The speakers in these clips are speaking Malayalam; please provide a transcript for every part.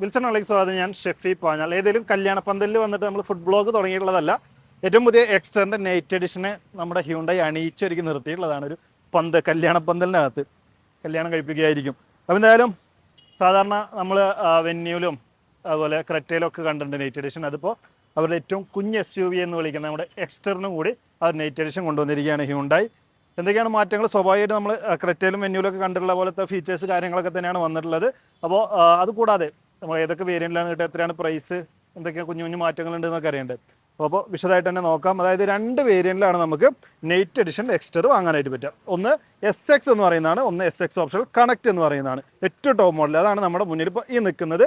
വിൽസൺ അലക്സ് സ്വാഗതം ഞാൻ ഷെഫി പാഞ്ഞാൽ. ഏതെങ്കിലും കല്യാണ പന്തലിൽ വന്നിട്ട് നമ്മൾ ഫുഡ് ബ്ലോഗ് തുടങ്ങിയിട്ടുള്ളതല്ല ഏറ്റവും പുതിയ എക്സ്റ്ററിന്റെ നൈറ്റ് എഡിഷനെ നമ്മുടെ ഹ്യൂണ്ടായി അണിയിച്ചൊരുക്കി നിർത്തിയിട്ടുള്ളതാണ് ഒരു പന്ത് കല്യാണ പന്തലിനകത്ത് കല്യാണം കഴിപ്പിക്കുകയായിരിക്കും. അപ്പം എന്തായാലും സാധാരണ നമ്മൾ വെന്യൂലും അതുപോലെ ക്രെറ്റയിലും ഒക്കെ കണ്ടിട്ടുണ്ട് നൈറ്റ് എഡിഷൻ അതിപ്പോൾ അവരുടെ ഏറ്റവും കുഞ്ഞ് എസ് യു വി എന്ന് വിളിക്കുന്ന നമ്മുടെ എക്സ്റ്ററിനും കൂടി ആ നൈറ്റ് എഡിഷൻ കൊണ്ടുവന്നിരിക്കുകയാണ് ഹ്യൂണ്ടായി എന്തൊക്കെയാണ് മാറ്റങ്ങൾ സ്വാഭാവികമായിട്ട് നമ്മൾ ക്രെറ്റയിലും വെന്യൂലൊക്കെ കണ്ടിട്ടുള്ള പോലത്തെ ഫീച്ചേഴ്സ് കാര്യങ്ങളൊക്കെ തന്നെയാണ് വന്നിട്ടുള്ളത്. അപ്പോൾ അത് കൂടാതെ നമ്മൾ ഏതൊക്കെ വേരിയന്റിലാണ് കിട്ടുക എത്രയാണ് പ്രൈസ് എന്തൊക്കെയാണ് കുഞ്ഞു കുഞ്ഞു മാറ്റങ്ങളുണ്ട് എന്നൊക്കെ അറിയേണ്ടത് അപ്പോൾ വിശദമായിട്ട് തന്നെ നോക്കാം. അതായത് രണ്ട് വേരിയന്റിലാണ് നമുക്ക് നെയ്റ്റ് എഡിഷൻ എക്സ്റ്റർ വാങ്ങാനായിട്ട് പറ്റുക. ഒന്ന് എസ് എക്സ് എന്ന് പറയുന്നതാണ് ഒന്ന് എസ് എക്സ് ഓപ്ഷൻ കണക്ട് എന്ന് പറയുന്നതാണ്. ഏറ്റവും ടോപ്പ് മോഡൽ അതാണ് നമ്മുടെ മുന്നിൽ ഇപ്പോൾ ഈ നിൽക്കുന്നത്.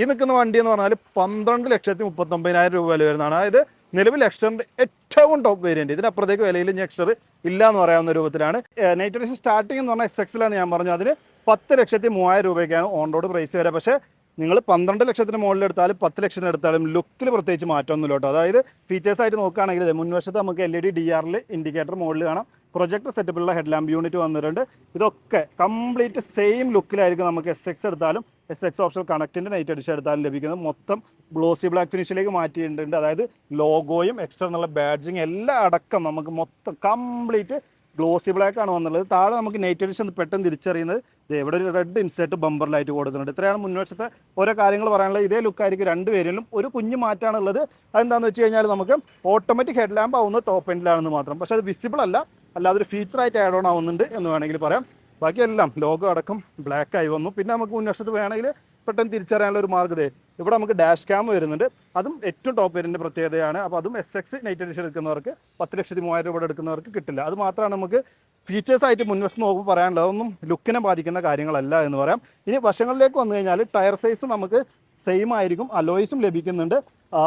ഈ നിൽക്കുന്ന വണ്ടി എന്ന് പറഞ്ഞാൽ പന്ത്രണ്ട് ലക്ഷത്തി മുപ്പത്തൊമ്പതിനായിരം രൂപ വില വരുന്നതാണ്. അതായത് നിലവിൽ എക്സ്റ്ററിന്റെ ഏറ്റവും ടോപ്പ് വേരിയന്റ് ഇതിനപ്പുറത്തേക്ക് വിലയിൽ ഇനി എക്സ്റ്റർ ഇല്ല എന്ന് പറയാവുന്ന രൂപത്തിലാണ്. നൈറ്റ് എഡിഷൻ സ്റ്റാർട്ടിംഗ് എന്ന് പറഞ്ഞാൽ എസ് എക്സിലാണ് ഞാൻ പറഞ്ഞു അതിന് പത്ത് ലക്ഷത്തി മൂവായിരം രൂപയ്ക്കാണ് ഓൺ റോഡ് പ്രൈസ് വരിക പക്ഷേ നിങ്ങൾ പന്ത്രണ്ട് ലക്ഷത്തിന് മുകളിൽ എടുത്താലും പത്ത് ലക്ഷത്തിന് എടുത്താലും ലുക്കിൽ പ്രത്യേകിച്ച് മാറ്റമൊന്നുമില്ല കേട്ടോ. അതായത് ഫീച്ചേഴ്സ് ആയിട്ട് നോക്കുകയാണെങ്കിൽ മുൻവശത്ത് നമുക്ക് എൽ ഇ ഡി ഡി ആറിൽ ഇൻഡിക്കേറ്റർ മുകളിൽ കാണാം. പ്രൊജക്ടർ സെറ്റപ്പിലുള്ള ഹെഡ് ലാമ്പ് യൂണിറ്റ് വന്നിട്ടുണ്ട്. ഇതൊക്കെ കംപ്ലീറ്റ് സെയിം ലുക്കിലായിരിക്കും നമുക്ക് എസ് എക്സ് എടുത്താലും എസ് എക്സ് ഓപ്ഷൻ കണക്റ്റിന്റെ നൈറ്റ് എഡിഷൻ എടുത്താലും ലഭിക്കുന്നത്. മൊത്തം ഗ്ലോസി ബ്ലാക്ക് ഫിനിഷിലേക്ക് മാറ്റിയിട്ടുണ്ട്. അതായത് ലോഗോയും എന്നുള്ള ബാഡ്ജിങ് എല്ലാം അടക്കം നമുക്ക് മൊത്തം കംപ്ലീറ്റ് ഗ്ലോസി ബ്ലാക്ക് ആണ് വന്നുള്ളത് താഴെ നമുക്ക് നൈറ്റ് എഡിഷൻ പെട്ടെന്ന് തിരിച്ചറിയുന്നത് ദേ എവിടെ ഒരു റെഡ് ഇൻസേർട്ട് ബമ്പർ ലൈറ്റ് കൊടുക്കുന്നുണ്ട് ഇത്രയാണ് മുൻവശത്തെ ഓരോ കാര്യങ്ങൾ പറയാനുള്ളത്. ഇതേ ലുക്കായിരിക്കും രണ്ട് പേരിലും ഒരു കുഞ്ഞു മാറ്റാണുള്ളത് അതെന്താണെന്ന് വെച്ച് കഴിഞ്ഞാൽ നമുക്ക് ഓട്ടോമാറ്റിക് ഹെഡ് ലാമ്പ് ആവുന്നത് ടോപ്പ് എൻഡിലാണെന്ന് മാത്രം. പക്ഷേ അത് വിസിബിൾ അല്ല. അല്ലാതെ ഒരു ഫീച്ചറായിട്ട് ആഡ് ഓൺ ആവുന്നുണ്ട് എന്ന് വേണമെങ്കിൽ പറയാം. ബാക്കിയെല്ലാം ലോഗോ അടക്കം ബ്ലാക്ക് ആയി വന്നു. പിന്നെ നമുക്ക് മുൻവശത്ത് വേണമെങ്കിൽ പെട്ടെന്ന് തിരിച്ചറിയാനുള്ള ഒരു മാർഗതേ ഇവിടെ നമുക്ക് ഡാഷ് ക്യാം വരുന്നുണ്ട്. അതും ഏറ്റവും ടോപ്പ് വേരിയന്റെ പ്രത്യേകതയാണ്. അപ്പോൾ അതും എസ് എക്സ് നൈറ്റ് എഡിഷൻ എടുക്കുന്നവർക്ക് പത്ത് ലക്ഷത്തി മൂവായിരം രൂപ എടുക്കുന്നവർക്ക് കിട്ടില്ല. അത് മാത്രമാണ് നമുക്ക് ഫീച്ചേഴ്സ് ആയിട്ട് മുൻവശത്ത് നോക്കുമ്പോൾ പറയാനുള്ളത്. അതൊന്നും ലുക്കിനെ ബാധിക്കുന്ന കാര്യങ്ങളല്ല എന്ന് പറയാം. ഇനി വശങ്ങളിലേക്ക് വന്നു കഴിഞ്ഞാൽ ടയർ സൈസും നമുക്ക് സെയിം ആയിരിക്കും. അലോയ്സും ലഭിക്കുന്നുണ്ട്.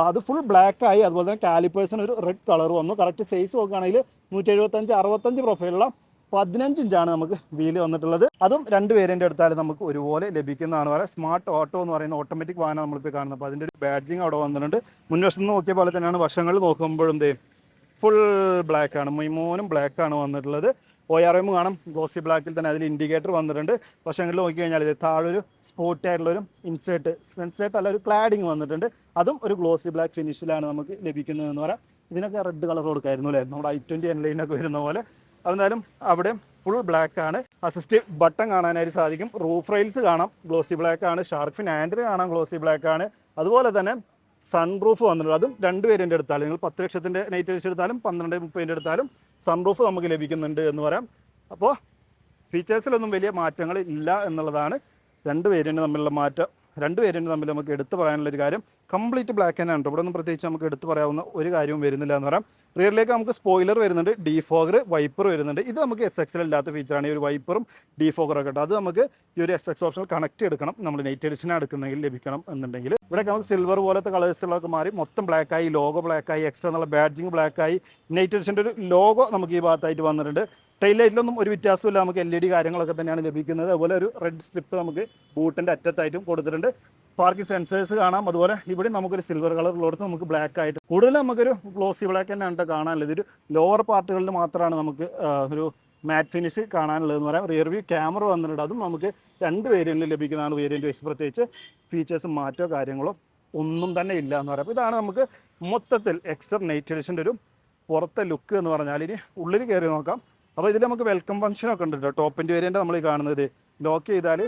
അത് ഫുൾ ബ്ലാക്ക് ആയി. അതുപോലെ തന്നെ കാലിപ്പേഴ്സിന് ഒരു റെഡ് കളർ വന്നു. കറക്റ്റ് സൈസ് നോക്കുകയാണെങ്കിൽ നൂറ്റി എഴുപത്തഞ്ച് അറുപത്തഞ്ച് പ്രൊഫൈലുള്ള പതിനഞ്ച് ഇഞ്ചാണ് നമുക്ക് വീൽ വന്നിട്ടുള്ളത്. അതും രണ്ട് പേരിന്റെ എടുത്താലും നമുക്ക് ഒരുപോലെ ലഭിക്കുന്നതാണ്. പറയാം സ്മാർട്ട് ഓട്ടോ എന്ന് പറയുന്ന ഓട്ടോമാറ്റിക് വാഹനം നമ്മളിപ്പോൾ കാണുന്നത്. അപ്പോൾ അതിന്റെ ഒരു ബാഡ്ജിങ് അവിടെ വന്നിട്ടുണ്ട്. മുൻവശത്ത് നോക്കിയ പോലെ തന്നെയാണ് വശങ്ങൾ നോക്കുമ്പോഴും ദേ ഫുൾ ബ്ലാക്ക് ആണ്. മൈമോനും ബ്ലാക്ക് ആണ് വന്നിട്ടുള്ളത്. ഒ ആർ എം കാണാം. ഗ്ലോസി ബ്ലാക്കിൽ തന്നെ അതിൽ ഇൻഡിക്കേറ്റർ വന്നിട്ടുണ്ട്. വശങ്ങളിൽ നോക്കി കഴിഞ്ഞാൽ ഇത് താഴൊരു സ്പോട്ട് ആയിട്ടുള്ള ഒരു ഇൻസേർട്ട് ഇൻസേർട്ട് അല്ല ഒരു ക്ലാഡിങ് വന്നിട്ടുണ്ട്. അതും ഒരു ഗ്ലോസി ബ്ലാക്ക് ഫിനിഷിലാണ് നമുക്ക് ലഭിക്കുന്നത് എന്ന് പറയാം. ഇതിനൊക്കെ റെഡ് കളർ കൊടുക്കായിരുന്നു അല്ലേ? നമ്മുടെ ഐ ട്വന്റി എൻലൈനൊക്കെ വരുന്ന പോലെ. അതെന്തായാലും അവിടെ ഫുൾ ബ്ലാക്ക് ആണ്. അസിസ്റ്റ് ബട്ടൺ കാണാനായിട്ട് സാധിക്കും. റൂഫ് റെയിൽസ് കാണാം. ഗ്ലോസി ബ്ലാക്ക് ആണ്. ഷാർക്ക് ഫിൻ ആൻഡ്രി കാണാം. ഗ്ലോസി ബ്ലാക്ക് ആണ്. അതുപോലെ തന്നെ സൺ സൺറൂഫ് വന്നിട്ടുണ്ട്. അതും രണ്ട് വേരിയന്റ് എടുത്താലും നിങ്ങൾ പത്ത് ലക്ഷത്തിന്റെ നൈറ്റ് വെച്ച് എടുത്താലും പന്ത്രണ്ട് മുപ്പതിന്റെ എടുത്താലും സൺ സൺറൂഫ് നമുക്ക് ലഭിക്കുന്നുണ്ട് എന്ന് പറയാം. അപ്പോൾ ഫീച്ചേഴ്സിലൊന്നും വലിയ മാറ്റങ്ങൾ ഇല്ല എന്നുള്ളതാണ് രണ്ട് വേരിയന്റ് തമ്മിലുള്ള മാറ്റം. രണ്ട് വേരിയന്റ് തമ്മിൽ നമുക്ക് എടുത്തു പറയാനുള്ളൊരു കാര്യം കംപ്ലീറ്റ് ബ്ലാക്ക് ആൻഡ് ആണ് ഇവിടെ ഒന്നും പ്രത്യേകിച്ച് നമുക്ക് എടുത്തു പറയാവുന്ന ഒരു കാര്യവും വരുന്നില്ല എന്ന് പറയാം. റിയറിലേക്ക് നമുക്ക് സ്പോയിലർ വരുന്നുണ്ട് ഡിഫോഗർ വൈപ്പർ വരുന്നുണ്ട്. ഇത് നമുക്ക് എസ് എക്സിൽ ഇല്ലാത്ത ഫീച്ചറാണ് ഈ ഒരു വൈപ്പറും ഡിഫോഗറും ഒക്കെ അത് നമുക്ക് ഈ ഒരു എസ് എക്സ് ഓപ്ഷനിൽ കണക്ട് എടുക്കണം. നമ്മൾ നൈറ്റ് എഡിഷൻ എടുക്കുന്നെങ്കിൽ ലഭിക്കണം എന്നുണ്ടെങ്കിൽ. ഇവിടെ നമുക്ക് സിൽവർ പോലത്തെ കളേഴ്സുകളൊക്കെ മാറി. മൊത്തം ബ്ലാക്ക് ആയി ലോഗോ ബ്ലാക്ക് ആയി എക്സ്ട്രാ എന്നുള്ള ബാഡ്ജിങ് ബ്ലാക്ക് ആയി. നൈറ്റ് എഡിഷന്റെ ഒരു ലോഗോ നമുക്ക് ഈ ഭാഗത്തായിട്ട് വന്നിട്ടുണ്ട്. ടൈൽ ലൈറ്റിലൊന്നും ഒരു വ്യത്യാസമില്ല നമുക്ക് എൽ ഇ ഡി കാര്യങ്ങളൊക്കെ തന്നെയാണ് ലഭിക്കുന്നത്. അതുപോലെ ഒരു റെഡ് സ്ട്രിപ്പ് നമുക്ക് ബൂട്ടിന്റെ അറ്റത്തായിട്ടും കൊടുത്തിട്ടുണ്ട്. പാർക്കിംഗ് സെൻസേഴ്സ് കാണാം. അതുപോലെ ഇവിടെ നമുക്കൊരു സിൽവർ കളർ കൊടുത്ത് നമുക്ക് ബ്ലാക്ക് ആയിട്ട് കൂടുതൽ നമുക്കൊരു ഗ്ലോസി ബ്ലാക്ക് തന്നെയാണ് കേട്ടോ കാണാനുള്ളത്. ഇതൊരു ലോവർ പാർട്ടുകളിൽ മാത്രമാണ് നമുക്ക് ഒരു മാറ്റ് ഫിനിഷ് കാണാനുള്ളത് എന്ന് പറയാം. റിയർ വ്യൂ ക്യാമറ വന്നിട്ടുണ്ട്. അതും നമുക്ക് രണ്ട് വേരിയന്റിൽ ലഭിക്കുന്നതാണ്. വേരിയന്റ് വെച്ച് പ്രത്യേകിച്ച് ഫീച്ചേഴ്സ് മാറ്റോ കാര്യങ്ങളോ ഒന്നും തന്നെ ഇല്ല എന്ന് പറയാം. ഇതാണ് നമുക്ക് മൊത്തത്തിൽ എക്സ്ട്ര നൈറ്റ് എഡിഷന്റെ ഒരു പുറത്തെ ലുക്ക് എന്ന് പറഞ്ഞാൽ ഇനി ഉള്ളിൽ കയറി നോക്കാം. അപ്പോൾ ഇതിൽ നമുക്ക് വെൽക്കം ഫംഗ്ഷനൊക്കെ ഉണ്ട് കേട്ടോ. ടോപ്പിന്റെ വേരിയന്റ് നമ്മൾ കാണുന്നത്. ലോക്ക് ചെയ്താൽ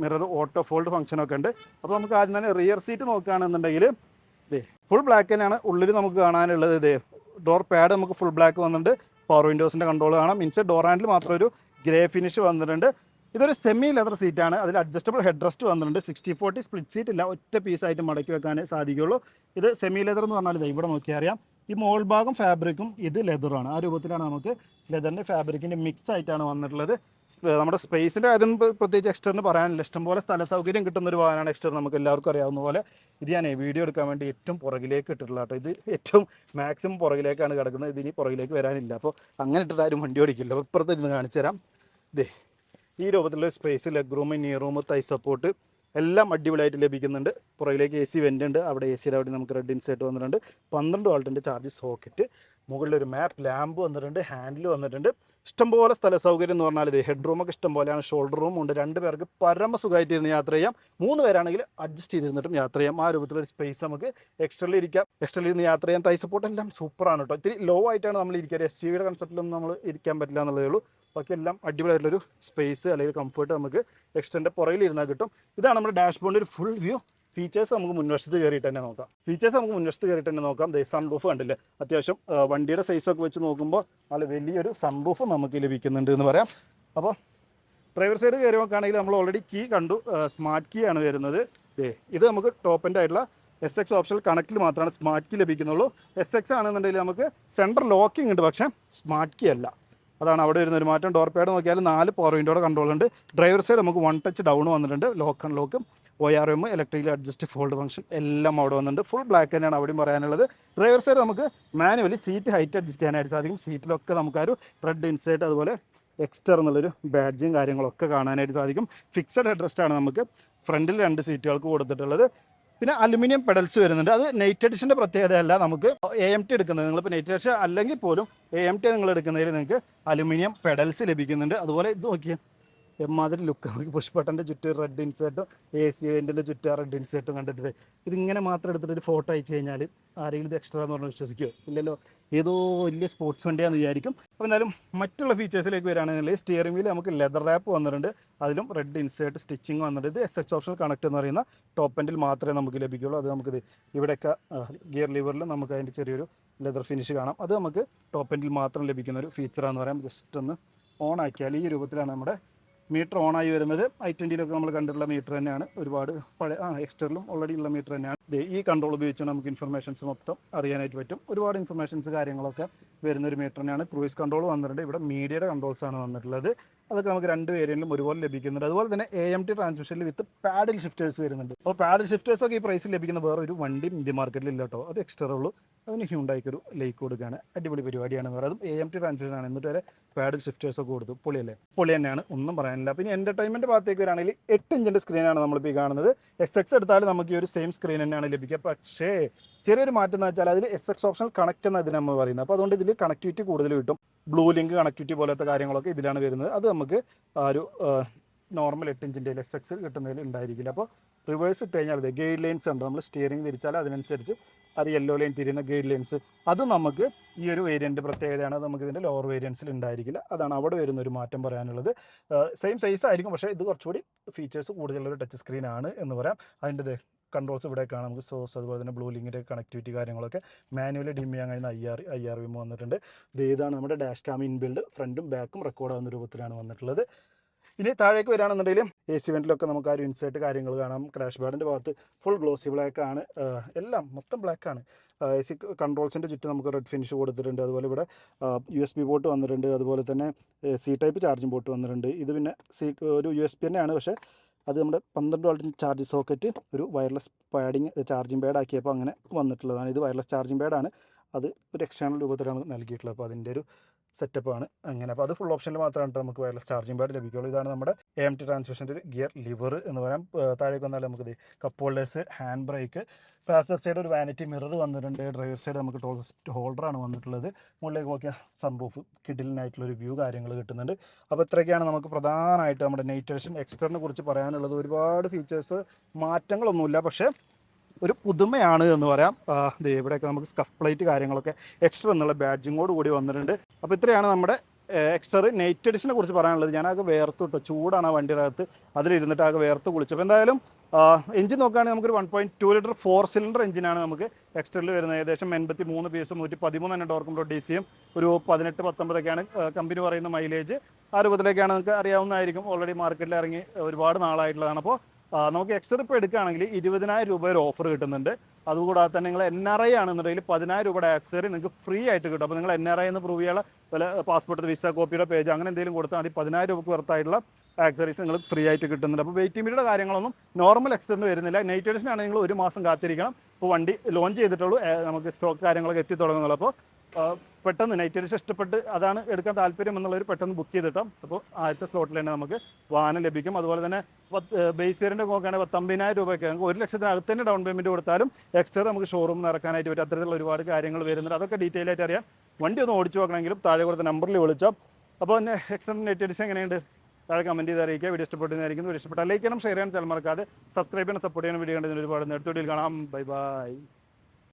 മിറർ ഓട്ടോ ഫോൾഡ് ഫംഗ്ഷനൊക്കെ ഉണ്ട്. അപ്പോൾ നമുക്ക് ആദ്യം തന്നെ റിയർ സീറ്റ് നോക്കുകയാണെന്നുണ്ടെങ്കിൽ ഇതേ ഫുൾ ബ്ലാക്ക് തന്നെയാണ് ഉള്ളിൽ നമുക്ക് കാണാനുള്ളത്. ഇതേ ഡോർ പാഡ് നമുക്ക് ഫുൾ ബ്ലാക്ക് വന്നിട്ടുണ്ട്. പവർ വിൻഡോസിന്റെ കൺട്രോൾ കാണാം. മീൻസ് ഡോർ ഹാൻഡിൽ മാത്രം ഒരു ഗ്രേ ഫിനിഷ് വന്നിട്ടുണ്ട്. ഇതൊരു സെമി ലെതർ സീറ്റാണ് അതിൽ അഡ്ജസ്റ്റബിൾ ഹെഡ് റെസ്റ്റ് വന്നിട്ടുണ്ട്. സിക്സ്റ്റി ഫോർട്ടി സ്പ്ലിറ്റ് സീറ്റ് ഇല്ല. ഒറ്റ പീസായിട്ട് മടക്കി വെക്കാൻ സാധിക്കുള്ളൂ. ഇത് സെമി ലെതർ എന്ന് പറഞ്ഞാൽ ഇവിടെ നോക്കിയാൽ അറിയാം. ഈ മോൾ ഭാഗം ഫാബ്രിക്കും ഇത് ലെതറാണ് ആ രൂപത്തിലാണ് നമുക്ക് ലെതറിന്റെ ഫാബ്രിക്കിന്റെ മിക്സ് ആയിട്ടാണ് വന്നിട്ടുള്ളത്. നമ്മുടെ സ്പേസിന്റെ കാര്യം പ്ര- പ്രത്യേകിച്ച് എക്സ്റ്ററിന് പറയാനില്ല. ഇഷ്ടംപോലെ സ്ഥല സൗകര്യം കിട്ടുന്ന ഒരു വാഹനമാണ് എക്സ്റ്റർ. നമുക്ക് എല്ലാവർക്കും അറിയാവുന്ന പോലെ ഇത് ഞാൻ വീഡിയോ എടുക്കാൻ വേണ്ടി ഏറ്റവും പുറകിലേക്ക് ഇട്ടിട്ടുള്ള കേട്ടോ. ഇത് ഏറ്റവും മാക്സിമം പുറകിലേക്കാണ് കിടക്കുന്നത്. ഇതിനി പുറകിലേക്ക് വരാനില്ല. അപ്പോൾ അങ്ങനെ ഇട്ടിട്ട് ആരും വണ്ടി ഓടിക്കില്ല. ഇപ്പുറത്ത് ഇരുന്ന് കാണിച്ചു തരാം. ഇതേ ഈ രൂപത്തിലുള്ള space leg room near room thigh support എല്ലാം അടിപൊളിയായിട്ട് ലഭിക്കുന്നുണ്ട്. പുറകിലേക്ക് എ സി വെന്റ് ഉണ്ട് അവിടെ എ സിയുടെ അവിടെ നമുക്ക് റെഡ് ഇൻസേർട്ട് വന്നിട്ടുണ്ട്. പന്ത്രണ്ട് വാൾട്ടിന്റെ ചാർജ് സോക്കറ്റ് മുകളിലൊരു മാപ്പ് ലാമ്പ് വന്നിട്ടുണ്ട്. ഹാൻഡിൽ വന്നിട്ടുണ്ട്. ഇഷ്ടംപോലെ സ്ഥല സൗകര്യം എന്ന് പറഞ്ഞാൽ ഇത് ഹെഡ് റൂമൊക്കെ ഇഷ്ടം പോലെയാണ് ഷോൾഡർ റൂം ഉണ്ട്. രണ്ട് പേർക്ക് പരമസുഖമായിട്ട് ഇരുന്ന് യാത്ര ചെയ്യാം. മൂന്ന് പേരാണെങ്കിൽ അഡ്ജസ്റ്റ് ചെയ്തിരുന്നിട്ടും യാത്ര ചെയ്യാം. ആ രൂപത്തിലൊരു സ്പേസ് നമുക്ക് എക്സ്ട്രലി ഇരിക്കാം. എക്സ്ട്രലി ഇരുന്ന് യാത്ര ചെയ്യാം. തൈ സപ്പോർട്ട് എല്ലാം സൂപ്പറാണ് കേട്ടോ ഇത്തിരി ലോ ആയിട്ടാണ് നമ്മൾ ഇരിക്കുക എസ് യുടെ കൺസെപ്റ്റിലൊന്നും നമ്മൾ ഇരിക്കാൻ പറ്റില്ല എന്നുള്ളതേ ഉള്ളൂ. ബാക്കി എല്ലാം അടിപൊളിയായിട്ടുള്ളൊരു സ്പേസ് അല്ലെങ്കിൽ കംഫർട്ട് നമുക്ക് എക്സ്റ്റന്റെ പുറകിൽ ഇരുന്നാൽ കിട്ടും. ഇതാണ് നമ്മുടെ ഡാഷ്ബോർഡിന്റെ ഒരു ഫുൾ വ്യൂ ഫീച്ചേഴ്സ് നമുക്ക് മുൻവശത്ത് കയറിയിട്ട് തന്നെ നോക്കാം. ഫീച്ചേഴ്സ് നമുക്ക് മുൻവശത്ത് കയറിയിട്ട് തന്നെ നോക്കാം. ദേ സൺറൂഫ് കണ്ടില്ലേ? അത്യാവശ്യം വണ്ടിയുടെ സൈസൊക്കെ വെച്ച് നോക്കുമ്പോൾ നല്ല വലിയൊരു സൺറൂഫ് നമുക്ക് ലഭിക്കുന്നുണ്ട് എന്ന് പറയാം. അപ്പോൾ ഡ്രൈവർ സൈഡ് കയറി നോക്കുകയാണെങ്കിൽ നമ്മൾ ഓൾറെഡി കീ കണ്ടു സ്മാർട്ട് കീ ആണ് വരുന്നത്. ഇത് നമുക്ക് ടോപ്പ് എന്റെ ആയിട്ടുള്ള എസ് എക്സ് ഓപ്ഷണൽ കണക്റ്റിൽ മാത്രമാണ് സ്മാർട്ട് കീ ലഭിക്കുന്നുള്ളൂ. എസ് എക്സ് ആണെന്നുണ്ടെങ്കിൽ നമുക്ക് സെൻട്രൽ ലോക്കിംഗ് ഉണ്ട് പക്ഷേ സ്മാർട്ട് കീ അല്ല. അതാണ് അവിടെ വരുന്ന ഒരു മാറ്റം. ഡോർ പാഡ് നോക്കിയാൽ നാല് പവർ വിൻഡോയുടെ കൺട്രോൾ ഉണ്ട്. ഡ്രൈവർ സൈഡ് നമുക്ക് വൺ ടച്ച് ഡൗൺ വന്നിട്ടുണ്ട്. Lock and ലോക്കും O R M electrical adjust fold function എല്ലാം അവിടെ വന്നിട്ടുണ്ട്. ഫുൾ ബ്ലാക്ക് തന്നെയാണ് അവിടെയും പറയാനുള്ളത്. ഡ്രൈവർ സൈഡ് നമുക്ക് മാനുവലി സീറ്റ് ഹൈറ്റ് അഡ്ജസ്റ്റ് ചെയ്യാനായിട്ട് സാധിക്കും. സീറ്റിലൊക്കെ നമുക്ക് ആ ഒരു റെഡ് ഇൻസൈറ്റ് അതുപോലെ എക്സ്റ്റർ എന്നുള്ളൊരു ബാഡ്ജും കാര്യങ്ങളൊക്കെ കാണാനായിട്ട് സാധിക്കും. ഫിക്സഡ് അഡ്രസ്റ്റാണ് നമുക്ക് ഫ്രണ്ടിൽ രണ്ട് സീറ്റുകൾക്ക് കൊടുത്തിട്ടുള്ളത്. പിന്നെ അലുമിനിയം പെഡൽസ് വരുന്നുണ്ട്. അത് നൈറ്റ് എഡിഷന്റെ പ്രത്യേകതയല്ല നമുക്ക്. എ എം ടി എടുക്കുന്നത്. നിങ്ങളിപ്പോൾ നൈറ്റ് എഡിഷൻ അല്ലെങ്കിൽ പോലും എ എം ടി നിങ്ങൾ എടുക്കുന്നതിൽ നിങ്ങൾക്ക് അലുമിനിയം പെഡൽസ് ലഭിക്കുന്നുണ്ട്. അതുപോലെ ഇത് നോക്കിയാൽ എമ്മാതിരി ലുക്ക് നമുക്ക് പുഷ്പട്ടന്റെ ചുറ്റും റെഡ് ഇൻസേർട്ടും എ സി എന്റെ ചുറ്റും റെഡ് ഇൻസേർട്ടും കണ്ടിട്ട് ഇതിങ്ങനെ മാത്രം എടുത്തിട്ട് ഒരു ഫോട്ടോ അയച്ചു കഴിഞ്ഞാൽ ആരെങ്കിലും ഇത് എക്സ്ട്രാ എന്ന് പറഞ്ഞ് വിശ്വസിക്കുമോ ഇല്ലല്ലോ. ഏതോ വലിയ സ്പോർട്സ് വണ്ടിയാണെന്ന് വിചാരിക്കും. അപ്പോൾ എന്തായാലും മറ്റുള്ള ഫീച്ചേഴ്സിലേക്ക് വരികയാണെന്നുണ്ടെങ്കിൽ സ്റ്റിയറിംഗ് വീൽ നമുക്ക് ലെതർ റാപ്പ് വന്നിട്ടുണ്ട്. അതിലും റെഡ് ഇൻസേർട്ട് സ്റ്റിച്ചിങ് വന്നിട്ടുണ്ട്. ഇത് എസ് എച്ച് ഓപ്ഷണൽ കണക്ട് എന്ന് പറയുന്ന ടോപ്പ് എൻഡിൽ മാത്രമേ നമുക്ക് ലഭിക്കുകയുള്ളൂ. അത് നമുക്കിത് ഇവിടെയൊക്കെ ഗിയർ ലിവറിൽ നമുക്ക് അതിന്റെ ചെറിയൊരു ലെതർ ഫിനിഷ് കാണാം. അത് നമുക്ക് ടോപ്പ് എൻഡിൽ മാത്രം ലഭിക്കുന്ന ഒരു ഫീച്ചറാന്ന് പറയാം. ജസ്റ്റ് ഒന്ന് ഓൺ ആക്കിയാൽ ഈ രൂപത്തിലാണ് നമ്മുടെ മീറ്റർ ഓൺ ആയി വരുന്നത് ഐ ട്വന്റിയിലൊക്കെ നമ്മൾ കണ്ടിട്ടുള്ള മീറ്റർ തന്നെയാണ്. ഒരുപാട് പഴയ ആ എക്സ്റ്ററിലും ഓൾറെഡി ഉള്ള മീറ്റർ തന്നെയാണ്. ഈ കൺട്രോൾ ഉപയോഗിച്ച് നമുക്ക് ഇൻഫർമേഷൻസ് മൊത്തം അറിയാനായിട്ട് പറ്റും. ഒരുപാട് ഇൻഫർമേഷൻസ് കാര്യങ്ങളൊക്കെ വരുന്ന ഒരു മീറ്റർ തന്നെയാണ് ക്രൂയിസ് കൺട്രോൾ വന്നിട്ടുണ്ട്. ഇവിടെ മീഡിയയുടെ കൺട്രോൾസ് ആണ് വന്നിട്ടുള്ളത്. അതൊക്കെ നമുക്ക് രണ്ട് വേരിയന്റിലും ഒരുപോലെ ലഭിക്കുന്നുണ്ട്. അതുപോലെ തന്നെ എ എം ടി ട്രാൻസ്മിഷനിൽ വിത്ത് പാഡിൽ ഷിഫ്റ്റേഴ്സ് വരുന്നുണ്ട്. അപ്പോൾ പാഡിൽ ഷിഫ്റ്റേഴ്സ് ഒക്കെ ഈ പ്രൈസിൽ ലഭിക്കുന്ന വേറെ ഒരു വണ്ടിയും ഇന്ത്യ മാർക്കറ്റിൽ ഇല്ല കേട്ടോ. അത് എക്സ്ട്രാ ഉള്ളൂ. അതിന് ഹ്യൂണ്ടായിക്ക് ഒരു ലൈക്ക് കൊടുക്കുകയാണ് അടിപൊളി പരിപാടിയാണ് വേറെ. അതും എ എം ടി ട്രാൻസ്മിഷൻ ആണ്. എന്നിട്ട് വരെ പാഡിൽ ഷിഫ്റ്റേഴ്സ് ഒക്കെ കൊടുത്തു. പൊളിയല്ലേ പൊളി തന്നെയാണ്. ഒന്നും പറയാനില്ല. പിന്നെ എന്റർടൈൻമെന്റ് ഭാഗത്തേക്ക് വരാണെങ്കിൽ എട്ട് ഇഞ്ചിന്റെ സ്ക്രീനാണ് നമ്മളിപ്പോൾ ഈ കാണുന്നത്. എക്സ് എക്സ് എടുത്താൽ നമുക്ക് ഈ ഒരു സെയിം സ്ക്രീൻ തന്നെയാണ് ലഭിക്കുക. പക്ഷേ ചെറിയൊരു മാറ്റം എന്ന് വെച്ചാൽ അതിൽ എസ് എക്സ് ഓപ്ഷണൽ കണക്ട് എന്ന് ഇതിന് നമ്മൾ പറയുന്നത്. അപ്പോൾ അതുകൊണ്ട് ഇതിൽ കണക്ടിവിറ്റി കൂടുതൽ കിട്ടും. ബ്ലൂ ലിങ്ക് കണക്ടിവിറ്റി പോലത്തെ കാര്യങ്ങളൊക്കെ ഇതിലാണ് വരുന്നത്. അത് നമുക്ക് ആ ഒരു നോർമൽ എട്ട് ഇഞ്ചിന്റെ എസ് എക്സ് കിട്ടുന്നതിൽ ഉണ്ടായിരിക്കില്ല. അപ്പോൾ റിവേഴ്സ് ഇട്ട് കഴിഞ്ഞാൽ അതെ ഗൈഡ് ലൈൻസ് ഉണ്ട്? നമ്മൾ സ്റ്റിയറിംഗ് തിരിച്ചാൽ അതിനനുസരിച്ച് അത് യെല്ലോ ലൈൻ തിരിയുന്ന ഗൈഡ് ലൈൻസ് അത് നമുക്ക് ഈ ഒരു വേരിയന്റ് പ്രത്യേകതയാണ്. നമുക്ക് ഇതിന്റെ ലോവർ വേരിയൻസിൽ ഉണ്ടായിരിക്കില്ല. അതാണ് അവിടെ വരുന്ന ഒരു മാറ്റം പറയാനുള്ളത്. സെയിം സൈസ് ആയിരിക്കും. പക്ഷേ ഇത് കുറച്ചുകൂടി ഫീച്ചേഴ്സ് കൂടുതലുള്ളൊരു ടച്ച് സ്ക്രീനാണ് എന്ന് പറയാം. അതിന്റെ കൺട്രോൾസ് ഇവിടെ കാണാം. നമുക്ക് സോഴ്സ് അതുപോലെ തന്നെ ബ്ലൂ ലിങ്കിന്റെ കണക്ടിവിറ്റി കാര്യങ്ങളൊക്കെ മാനുവലി ഡിം ചെയ്യാൻ കഴിയുന്ന ഐ ആർ ഐ ആർ വിമോ വന്നിട്ടുണ്ട്. ഇത് ഇതാണ് നമ്മുടെ ഡാഷ് ക്യാം ഇൻബിൽഡ് ഫ്രണ്ടും ബാക്കും റെക്കോർഡ് ആവുന്ന രൂപത്തിലാണ് വന്നിട്ടുള്ളത്. ഇനി താഴേക്ക് വരികയാണെന്നുണ്ടെങ്കിൽ എ സി വെന്റിലൊക്കെ നമുക്ക് ആ ഒരു ഇൻസേർട്ട് കാര്യങ്ങൾ കാണാം. ക്രാഷ് ബാഡിന്റെ ഭാഗത്ത് ഫുൾ ഗ്ലോസി ബ്ലാക്ക് ആണ്. എല്ലാം മൊത്തം ബ്ലാക്ക് ആണ്. എ സി കൺട്രോൾസിന്റെ ചുറ്റും നമുക്ക് റെഡ് ഫിനിഷ് കൊടുത്തിട്ടുണ്ട്. അതുപോലെ ഇവിടെ യു എസ് ബി ബോട്ട് വന്നിട്ടുണ്ട്. അതുപോലെ തന്നെ സി ടൈപ്പ് ചാർജിങ് ബോട്ട് വന്നിട്ടുണ്ട്. ഇത് പിന്നെ സി ഒരു യു എസ് ബി തന്നെയാണ് പക്ഷേ അത് നമ്മുടെ പന്ത്രണ്ട് വോൾട്ടിന്റെ ചാർജ് സോക്കറ്റ് ഒരു വയർലെസ് പാഡിങ് ചാർജിങ് പാഡ് ആക്കിയപ്പോൾ അങ്ങനെ വന്നിട്ടുള്ളതാണ്. ഇത് വയർലെസ് ചാർജിങ് പാഡാണ് അത് ഒരു എക്സ്റ്റേണൽ രൂപത്തിലാണ് നൽകിയിട്ടുള്ളത്. അപ്പോൾ അതിന്റെ ഒരു സെറ്റപ്പാണ് അങ്ങനെ അപ്പോൾ അത് ഫുൾ ഓപ്ഷനിൽ മാത്രമാണ് നമുക്ക് വയർലെസ് ചാർജിംഗ് പാഡ് ലഭിക്കുകയുള്ളൂ ഇതാണ് നമ്മുടെ എ ടി ട്രാൻസ്മിഷന്റെ ഒരു ഗിയർ ലിവർ എന്ന് പറയാം. താഴേക്ക് വന്നാൽ നമുക്ക് cup holders hand brake passenger side ഒരു വാനിറ്റി മിറർ വന്നിട്ടുണ്ട്. ഡ്രൈവർ സൈഡ് നമുക്ക് ടോൾ ഹോൾഡറാണ് വന്നിട്ടുള്ളത്. മുകളിലേക്ക് നോക്കിയാൽ സൺറൂഫ് കിഡിലിനായിട്ടുള്ള ഒരു വ്യൂ കാര്യങ്ങൾ കിട്ടുന്നുണ്ട്. അപ്പോൾ ഇത്രയൊക്കെയാണ് നമുക്ക് പ്രധാനമായിട്ട് നമ്മുടെ നൈറ്റ് എഡിഷൻ എക്സ്റ്ററിനെ കുറിച്ച് പറയാനുള്ളത്. ഒരുപാട് ഫീച്ചേഴ്സ് മാറ്റങ്ങളൊന്നുമില്ല. പക്ഷേ ഒരു പുതുമയാണ് എന്ന് പറയാം. ഇവിടെയൊക്കെ നമുക്ക് സ്കഫ് പ്ലേറ്റ് കാര്യങ്ങളൊക്കെ എക്സ്ട്രാ എന്നുള്ള ബാഡ്ജിങ്ങോട് കൂടി വന്നിട്ടുണ്ട്. അപ്പോൾ ഇത്രയാണ് നമ്മുടെ എക്സ്റ്റർ നൈറ്റ് എഡിഷനെ കുറിച്ച് പറയാനുള്ളത്. ഞാനാകെ വേർത്ത് കിട്ടും ചൂടാണ് ആ വണ്ടിയുടെ അതിലിരുന്നിട്ട് ആകെ വേർത്ത് കുളിച്ചു അപ്പോൾ എന്തായാലും എഞ്ചിൻ നോക്കുകയാണെങ്കിൽ നമുക്കൊരു one point two litre four cylinder എഞ്ചിനാണ് നമുക്ക് എക്സ്റ്ററിൽ വരുന്നത്. ഏകദേശം എൺപത്തി മൂന്ന് പി എസ് നൂറ്റി പതിമൂന്ന് തന്നെ ടോർക്കും ഡി സിയും ഒരു പതിനെട്ട് പത്തൊമ്പതൊക്കെയാണ് കമ്പനി പറയുന്ന മൈലേജ് ആ രൂപത്തിലേക്കാണ് നിങ്ങൾക്ക് അറിയാവുന്നതായിരിക്കും. ഓൾറെഡി മാർക്കറ്റിൽ ഇറങ്ങി ഒരുപാട് നാളായിട്ടുള്ളതാണ്. അപ്പോൾ നമുക്ക് എക്സ്ട്രാ ഇപ്പോൾ എടുക്കുകയാണെങ്കിൽ ഇരുപതിനായിരം രൂപ ഒരു ഓഫർ കിട്ടുന്നുണ്ട്. അതുകൂടാതെ തന്നെ നിങ്ങൾ എൻ ആർ ഐ ആണെന്നുണ്ടെങ്കിൽ പതിനായിരം രൂപയുടെ ആക്സറി നിങ്ങൾക്ക് ഫ്രീ ആയിട്ട് കിട്ടും. അപ്പോൾ നിങ്ങൾ എൻ ആർ ഐ എന്ന് പ്രൂവ് ചെയ്യാനുള്ള വല്ല പാസ്പോർട്ട് വിസ കോപ്പിയുടെ പേജ് അങ്ങനെ എന്തെങ്കിലും കൊടുത്താൽ മതി. പതിനായിരം രൂപക്ക് വർത്തായിട്ടുള്ള ആക്സറീസ് നിങ്ങൾ ഫ്രീ ആയിട്ട് കിട്ടുന്നുണ്ട്. അപ്പോൾ വെയിറ്റിംഗ് പീരീഡ് കാര്യങ്ങളൊന്നും നോർമൽ എക്സ്റ്ററിന് വരുന്നില്ല. നൈറ്റ് ആണെങ്കിൽ നിങ്ങൾ ഒരു മാസം കാത്തിരിക്കണം. ഇപ്പോൾ വണ്ടി ലോഞ്ച് ചെയ്തിട്ടുള്ളൂ. നമുക്ക് സ്റ്റോക്ക് കാര്യങ്ങളൊക്കെ എത്തി തുടങ്ങുന്നുള്ളൂ. അപ്പോൾ പെട്ടെന്ന് നൈറ്റ് എഡിഷൻ ഇഷ്ടപ്പെട്ട് അതാണ് എടുക്കാൻ താല്പര്യം എന്നുള്ളവർ പെട്ടെന്ന് ബുക്ക് ചെയ്തിട്ടാം. അപ്പോൾ ആദ്യത്തെ സ്ലോട്ടിൽ തന്നെ നമുക്ക് വാഹനം ലഭിക്കും. അതുപോലെ തന്നെ ബേസ് വേരിന്റെ നോക്കുകയാണെങ്കിൽ പത്തമ്പതിനായിരം രൂപയ്ക്ക് നമുക്ക് ഒരു ലക്ഷത്തിനകത്ത് തന്നെ ഡൗൺ പേയ്മെന്റ് കൊടുത്താലും എക്സ്ട്രാ നമുക്ക് ഷോറൂമിൽ ഇറക്കാനായിട്ട് പറ്റും. അത്തരത്തിലുള്ള ഒരുപാട് കാര്യങ്ങൾ വരുന്നുണ്ട്. അതൊക്കെ ഡീറ്റെയിൽ ആയിട്ട് അറിയാം. വണ്ടി ഒന്ന് ഓടിച്ചു നോക്കണമെങ്കിലും താഴെ കൊടുത്ത നമ്പറിൽ വിളിച്ചോ അപ്പോൾ തന്നെ എക്സ്റ്റൻഡ് നെറ്റ് എഡിഷൻ എങ്ങനെയുണ്ട്? താഴെ കമന്റ് ചെയ്ത് അറിയിക്കുക. വീഡിയോ ഇഷ്ടപ്പെട്ടതായിരിക്കും വീഡിയോ ലൈക്ക് ചെയ്യണം ഷെയർ ചെയ്യണം ചില മറക്കാതെ സബ്സ്ക്രൈബ് ചെയ്യണം സപ്പോർട്ട് ചെയ്യണം. വീഡിയോ കണ്ടതിന് ഒരുപാട് നേരത്തെ വീഡിയോയിൽ കാണാം. Bye bye